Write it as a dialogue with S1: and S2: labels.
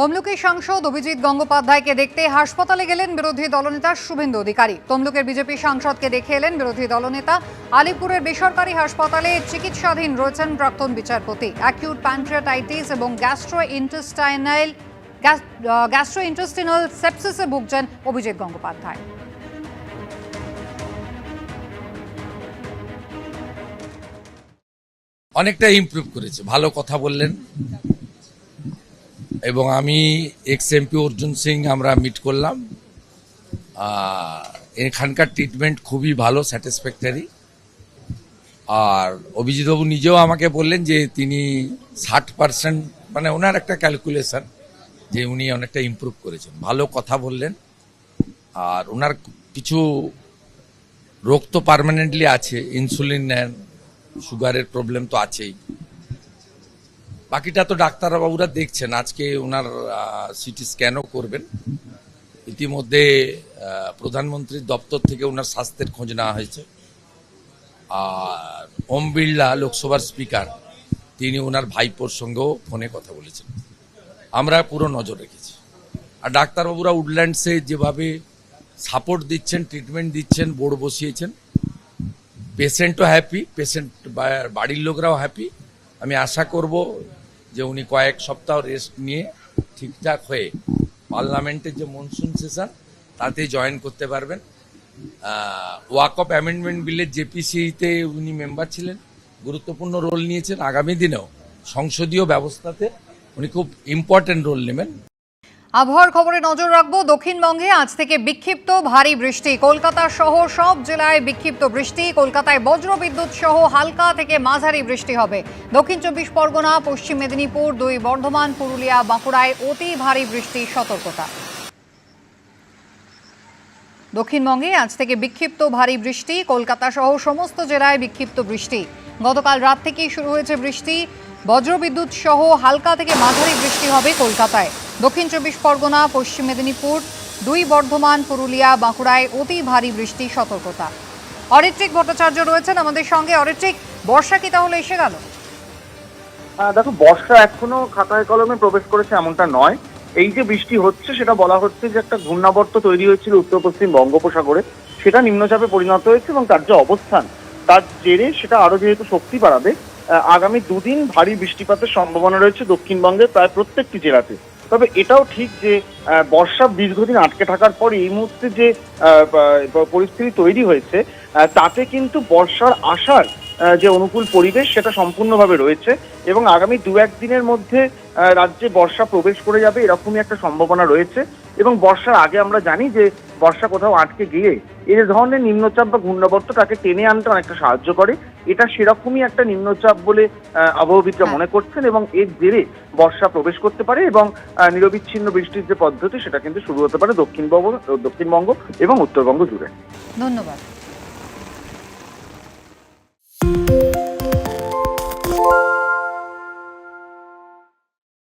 S1: তমলুকের সাংসদ অভিজিৎ গঙ্গোপাধ্যায়কে দেখতে হাসপাতালে গেলেন বিরোধী দলনেতা শুভেন্দু অধিকারী। তমলুকের বিজেপি সাংসদকে দেখে এলেন বিরোধী দলনেতা আলিপুরের বেসরকারি হাসপাতালে চিকিৎসাধীন রয়েছেন প্রাক্তন বিচারপতি। অ্যাকিউট প্যান্ট্রিয়াটাইটিস এবং গ্যাস্ট্রো ইন্টেস্টাইনাল গ্যাস্ট্রো ইন্টেস্টিনাল সেপসিসে ভুগছেন অভিজিৎ গঙ্গোপাধ্যায়।
S2: অনেকটা ইমপ্রুভ করেছে। ভালো কথা বললেন। এবং আমি এক্স এমপি অর্জুন সিং আমরা মিট করলাম। এখানকার ট্রিটমেন্ট খুবই ভালো স্যাটিসফ্যাক্টরি আর অভিজিৎবাবু নিজেও আমাকে বললেন যে তিনি ষাট পার্সেন্ট মানে ওনার একটা ক্যালকুলেশন যে উনি অনেকটা ইমপ্রুভ করেছেন। ভালো কথা বললেন। আর ওনার কিছু রোগ তো পার্মানেন্টলি আছে ইনসুলিন নেন সুগারের প্রবলেম তো আছেই। বাকিটা তো ডাক্তারবাবুরা দেখছেন। আজকে ওনার সিটি স্ক্যানও করবেন। ইতিমধ্যে প্রধানমন্ত্রীর দপ্তর থেকে ওনার স্বাস্থ্যের খোঁজ নেওয়া হয়েছে। আর ওম বিড়লা লোকসভার স্পিকার, তিনি ওনার ভাইপোর সঙ্গেও ফোনে কথা বলেছেন। আমরা পুরো নজর রেখেছি। আর ডাক্তারবাবুরা উডল্যান্ডসে যেভাবে সাপোর্ট দিচ্ছেন, ট্রিটমেন্ট দিচ্ছেন, বোর্ড বসিয়েছেন পেশেন্টও হ্যাপি পেশেন্ট বাড়ির লোকরাও হ্যাপি আমি আশা করব যে উনি কয়েক সপ্তাহ রেস্ট নিয়ে ঠিকঠাক হয়ে পার্লামেন্টের যে মনসুন সেশন তাতে জয়েন করতে পারবেন। ওয়াক অফ অ্যামেন্ডমেন্ট বিলের জেপিসিতে উনি মেম্বার ছিলেন। গুরুত্বপূর্ণ রোল নিয়েছেন। আগামী দিনেও সংসদীয় ব্যবস্থাতে উনি খুব ইম্পর্টেন্ট রোল নেবেন।
S1: আবহাওয়ার খবরে নজর রাখব। দক্ষিণবঙ্গে আজ থেকে বিক্ষিপ্ত ভারী বৃষ্টি। কলকাতা সহ সব জেলায় বিক্ষিপ্ত বৃষ্টি। কলকাতায় বজ্রবিদ্যুৎ সহ হালকা থেকে মাঝারি বৃষ্টি হবে। দক্ষিণ চব্বিশ পরগনা, পশ্চিম মেদিনীপুর, দুই বর্ধমান, পুরুলিয়া, বাঁকুড়ায় অতি ভারী বৃষ্টির সতর্কতা। দক্ষিণবঙ্গে আজ থেকে বিক্ষিপ্ত ভারী বৃষ্টি। কলকাতা সহ সমস্ত জেলায় বিক্ষিপ্ত বৃষ্টি। গতকাল রাত থেকেই শুরু হয়েছে বৃষ্টি। বজ্রবিদ্যুৎ সহ হালকা থেকে মাঝারি বৃষ্টি হবে কলকাতায়। দক্ষিণ চব্বিশ পরগনা, পশ্চিম মেদিনীপুর, দুই বর্ধমান, পুরুলিয়া, বাঁকুড়ায় অতি ভারী বৃষ্টি, সতর্কতা। অরিত্রিক ভট্টাচার্য রয়েছেন আমাদের সঙ্গে। অরিত্রিক, বর্ষা কি তাহলে এসে গেল?
S3: দেখো, বর্ষা এখনও খাতায় কলমে প্রবেশ করেছে এমনটা নয়। এই যে বৃষ্টি হচ্ছে, সেটা বলা হচ্ছে যে একটা ঘূর্ণাবর্ত তৈরি হয়েছিল উত্তর পশ্চিম বঙ্গোপসাগরে। সেটা নিম্নচাপে পরিণত হয়েছে এবং তার যে অবস্থান, তার জেরে সেটা আরও যেহেতু শক্তি বাড়াবে আগামী দুদিন ভারী বৃষ্টিপাতের সম্ভাবনা রয়েছে দক্ষিণবঙ্গের প্রায় প্রত্যেকটি জেলাতে। তবে এটাও ঠিক যে বর্ষা দীর্ঘদিন আটকে থাকার পর এই মুহূর্তে যে পরিস্থিতি তৈরি হয়েছে তাতে কিন্তু বর্ষার আসার যে অনুকূল পরিবেশ সেটা সম্পূর্ণভাবে রয়েছে এবং আগামী দু একদিনের মধ্যে রাজ্যে বর্ষা প্রবেশ করে যাবে এরকমই একটা সম্ভাবনা রয়েছে এবং বর্ষার আগে আমরা জানি যে, বর্ষা কোথাও আটকে গিয়ে এই ধরনের নিম্নচাপ বা ঘূর্ণাবর্ত তাকে টেনে আনতে অনেকটা সাহায্য করে। এটা সেরকমই একটা নিম্নচাপ বলে আবহবিদরা
S1: হ্যাঁ।
S3: মনে করছেন এবং এর জেরে বর্ষা প্রবেশ করতে পারে এবং নিরবিচ্ছিন্ন বৃষ্টির যে পদ্ধতি সেটা কিন্তু শুরু হতে পারে দক্ষিণবঙ্গ দক্ষিণবঙ্গ এবং উত্তরবঙ্গ জুড়ে।
S1: ধন্যবাদ।